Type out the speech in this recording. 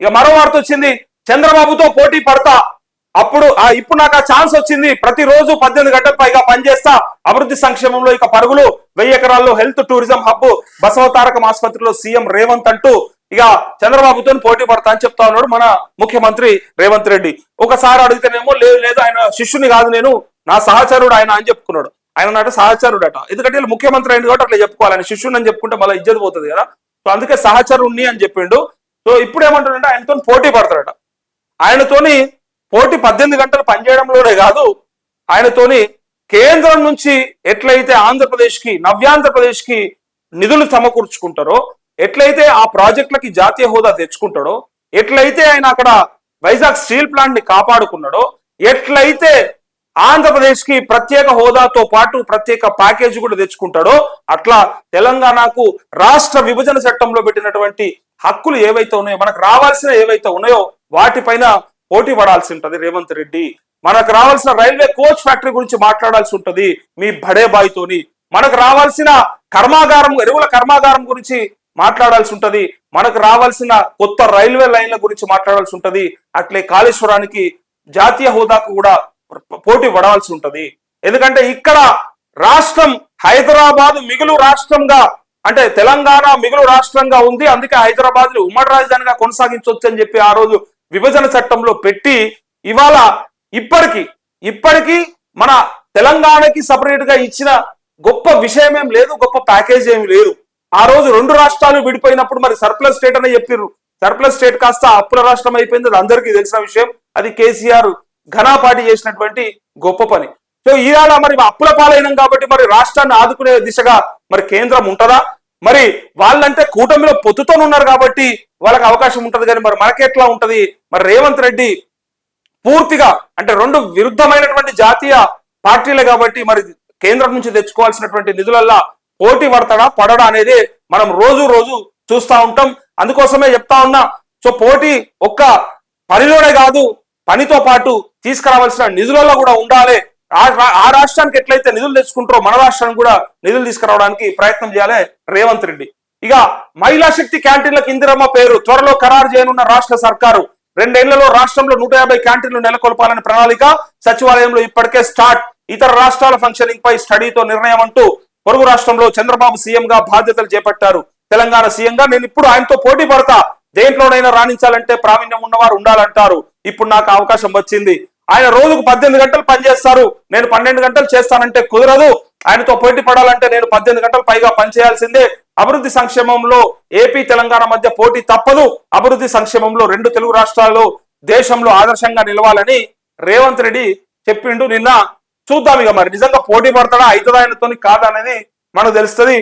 ఇక మరో వార్త వచ్చింది చంద్రబాబుతో పోటీ పడతా. అప్పుడు ఆ ఇప్పుడు నాకు ఆ ఛాన్స్ వచ్చింది. ప్రతిరోజు పద్దెనిమిది గంటల పైగా పనిచేస్తా. అభివృద్ధి సంక్షేమంలో ఇక పరుగులు. వెయ్యి ఎకరాల్లో హెల్త్ టూరిజం హబ్ బసవతారకం ఆసుపత్రిలో సీఎం రేవంత్ అంటూ ఇక చంద్రబాబుతో పోటీ పడతా అని చెప్తా ఉన్నాడు మన ముఖ్యమంత్రి రేవంత్ రెడ్డి. ఒకసారి అడిగితేనేమో లేదు లేదు ఆయన శిష్యుని కాదు నేను. నా సహచరుడు ఆయన అని చెప్పుకున్నాడు. ఆయన నాట సహచరుడట. ఎందుకంటే ముఖ్యమంత్రి అయింది కాబట్టి అట్లా చెప్పుకోవాలి. ఆయన శిష్యుని అని చెప్పుకుంటే మళ్ళీ ఇజ్జత్ పోతుంది కదా. సో అందుకే సహచరుణ్ణి అని చెప్పిండు. సో ఇప్పుడు ఏమంటాడంటే ఆయనతో పోటీ పడతాడట. ఆయనతోని పోటీ పద్దెనిమిది గంటలు పనిచేయడంలోనే కాదు ఆయనతోని కేంద్రం నుంచి ఎట్లయితే ఆంధ్రప్రదేశ్కి నవ్యాంధ్రప్రదేశ్కి నిధులు సమకూర్చుకుంటారో ఎట్లయితే ఆ ప్రాజెక్టులకి జాతీయ హోదా తెచ్చుకుంటాడో ఎట్లయితే ఆయన అక్కడ వైజాగ్ స్టీల్ ప్లాంట్ని కాపాడుకున్నాడో ఎట్లయితే ఆంధ్రప్రదేశ్కి ప్రత్యేక హోదాతో పాటు ప్రత్యేక ప్యాకేజ్ కూడా తెచ్చుకుంటాడో అట్లా తెలంగాణకు రాష్ట్ర విభజన చట్టంలో పెట్టినటువంటి హక్కులు ఏవైతే ఉన్నాయో మనకు రావాల్సిన ఏవైతే ఉన్నాయో వాటిపైన పోటీ పడాల్సి ఉంటుంది రేవంత్ రెడ్డి. మనకు రావాల్సిన రైల్వే కోచ్ ఫ్యాక్టరీ గురించి మాట్లాడాల్సి ఉంటుంది మీ బడే బాయ్తోని మనకు రావాల్సిన కర్మాగారం ఎరువుల కర్మాగారం గురించి మాట్లాడాల్సి ఉంటుంది. మనకు రావాల్సిన కొత్త రైల్వే లైన్ల గురించి మాట్లాడాల్సి ఉంటుంది. అట్లే కాళేశ్వరానికి జాతీయ హోదాకు కూడా పోటీ పడవలసి ఉంటుంది. ఎందుకంటే ఇక్కడ రాష్ట్రం హైదరాబాద్ మిగులు రాష్ట్రంగా అంటే తెలంగాణ మిగులు రాష్ట్రంగా ఉంది. అందుకే హైదరాబాద్ని ఉమ్మడి రాజధానిగా కొనసాగించవచ్చు అని చెప్పి ఆ రోజు విభజన చట్టంలో పెట్టి ఇవాళ ఇప్పటికీ ఇప్పటికీ మన తెలంగాణకి సపరేట్గా ఇచ్చిన గొప్ప విషయం ఏం లేదు గొప్ప ప్యాకేజ్ ఏమి లేదు. ఆ రోజు రెండు రాష్ట్రాలు విడిపోయినప్పుడు మరి సర్ప్లస్ స్టేట్ అని చెప్పిర్రు. సర్ప్లస్ స్టేట్ కాస్త అప్పుల రాష్ట్రం అయిపోయింది అది అందరికీ తెలిసిన విషయం. అది కేసీఆర్ ఘనాపాటి చేసినటువంటి గొప్ప పని. సో ఇవాళ మరి అప్పుల పాలైనం కాబట్టి మరి రాష్ట్రాన్ని ఆదుకునే దిశగా మరి కేంద్రం ఉంటుందా? మరి వాళ్ళంటే కూటమిలో పొత్తుతో ఉన్నారు కాబట్టి వాళ్ళకి అవకాశం ఉంటుంది కానీ మరి మనకెట్లా ఉంటుంది? మరి రేవంత్ రెడ్డి పూర్తిగా అంటే రెండు విరుద్ధమైనటువంటి జాతీయ పార్టీలే కాబట్టి మరి కేంద్రం నుంచి తెచ్చుకోవాల్సినటువంటి నిధులల్లా పోటీ పడతాడా పడడా అనేది మనం రోజు రోజు చూస్తూ ఉంటాం. అందుకోసమే చెప్తా ఉన్నా సో పోటీ ఒక్క పనిలోనే కాదు పనితో పాటు తీసుకురావాల్సిన నిధులలో కూడా ఉండాలి. ఆ రాష్ట్రానికి ఎట్లయితే నిధులు తెచ్చుకుంటారో మన రాష్ట్రానికి కూడా నిధులు తీసుకురావడానికి ప్రయత్నం చేయాలి రేవంత్ రెడ్డి. ఇక మహిళా శక్తి క్యాంటీన్లకు ఇందిరమ్మ పేరు. త్వరలో ఖరారు చేయనున్న రాష్ట్ర సర్కారు. రెండేళ్ళలో రాష్ట్రంలో నూట యాభై క్యాంటీన్లు నెలకొల్పాలని ప్రణాళిక సచివాలయంలో ఇప్పటికే స్టార్ట్. ఇతర రాష్ట్రాల ఫంక్షనింగ్ పై స్టడీతో నిర్ణయం అంటూ పొరుగు రాష్ట్రంలో చంద్రబాబు సీఎం గా బాధ్యతలు చేపట్టారు. తెలంగాణ సీఎం గా నేను ఇప్పుడు ఆయనతో పోటీ పడతా. దేంట్లోనైనా రాణించాలంటే ప్రావీణ్యం ఉన్నవారు ఉండాలంటారు. ఇప్పుడు నాకు అవకాశం వచ్చింది. ఆయన రోజుకు పద్దెనిమిది గంటలు పనిచేస్తారు నేను పన్నెండు గంటలు చేస్తానంటే కుదరదు. ఆయనతో పోటీ పడాలంటే నేను పద్దెనిమిది గంటలు పైగా పనిచేయాల్సిందే అభివృద్ధి సంక్షేమంలో ఏపీ తెలంగాణ మధ్య పోటీ తప్పదు. అభివృద్ధి సంక్షేమంలో రెండు తెలుగు రాష్ట్రాల్లో దేశంలో ఆదర్శంగా నిలవాలని రేవంత్ రెడ్డి చెప్పిండు నిన్న. చూద్దాం ఇక మరి. నిజంగా పోటీ పడతాడా అవుతుందా ఆయనతోని కాదా అనేది మనకు తెలుస్తుంది.